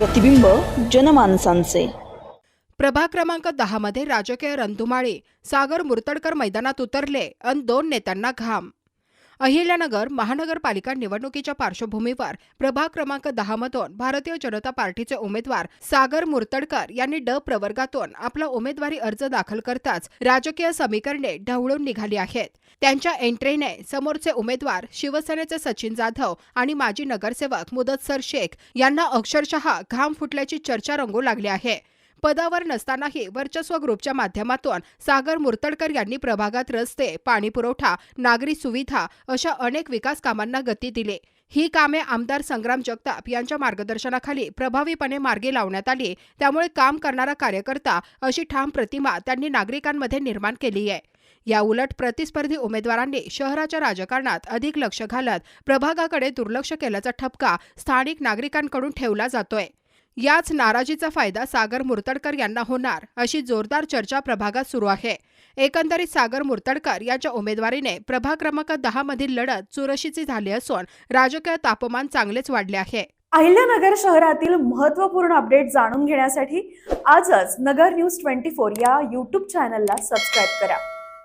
प्रतिबिंब जनमानसांचे. प्रभाग क्रमांक दहामध्ये राजकीय रंधुमाळी सागर मुर्तडकर मैदानात उतरले अन दोन नेत्यांना घाम. अहिल्यानगर महानगरपालिका निवडणुकीच्या पार्श्वभूमीवर प्रभाग क्रमांक दहा मधून भारतीय जनता पार्टीचे उमेदवार सागर मुर्तडकर यांनी ड प्रवर्गातून आपला उमेदवारी अर्ज दाखल करताच राजकीय समीकरणे ढवळून निघाली आहेत. त्यांच्या एंट्रीने समोरचे उमेदवार शिवसेनेचे सचिन जाधव आणि माजी नगरसेवक मुदतसर शेख यांना अक्षरशः घाम फुटल्याची चर्चा रंगू लागली आहे. पदावर नसतानाही वर्चस्व ग्रुपच्या माध्यमातून सागर मुर्तडकर यांनी प्रभागात रस्ते पाणीपुरवठा नागरी सुविधा अशा अनेक विकास कामांना गती दिली. ही कामे आमदार संग्राम जगताप यांच्या मार्गदर्शनाखाली प्रभावीपणे मार्गी लावण्यात आली. त्यामुळे काम करणारा कार्यकर्ता अशी ठाम प्रतिमा त्यांनी नागरिकांमध्ये निर्माण केली आहे. या उलट प्रतिस्पर्धी उमेदवारांनी शहराच्या राजकारणात अधिक लक्ष घालत प्रभागाकडे दुर्लक्ष केल्याचा ठपका स्थानिक नागरिकांकडून ठेवला जातोय. याच नाराजीचा फायदा सागर मुर्तडकर यांना होणार अशी जोरदार चर्चा प्रभागात सुरू आहे. एकंदरीत सागर मुर्तडकर यांच्या उमेदवारीने प्रभाग क्रमांक दहा मधील लढत चुरशीची झाली असून राजकीय तापमान चांगलेच वाढले आहे. अहिल्यानगर शहरातील महत्त्वपूर्ण अपडेट जाणून घेण्यासाठी आजच नगर न्यूज ट्वेंटी फोर या यूट्यूब चॅनलला सबस्क्राईब करा.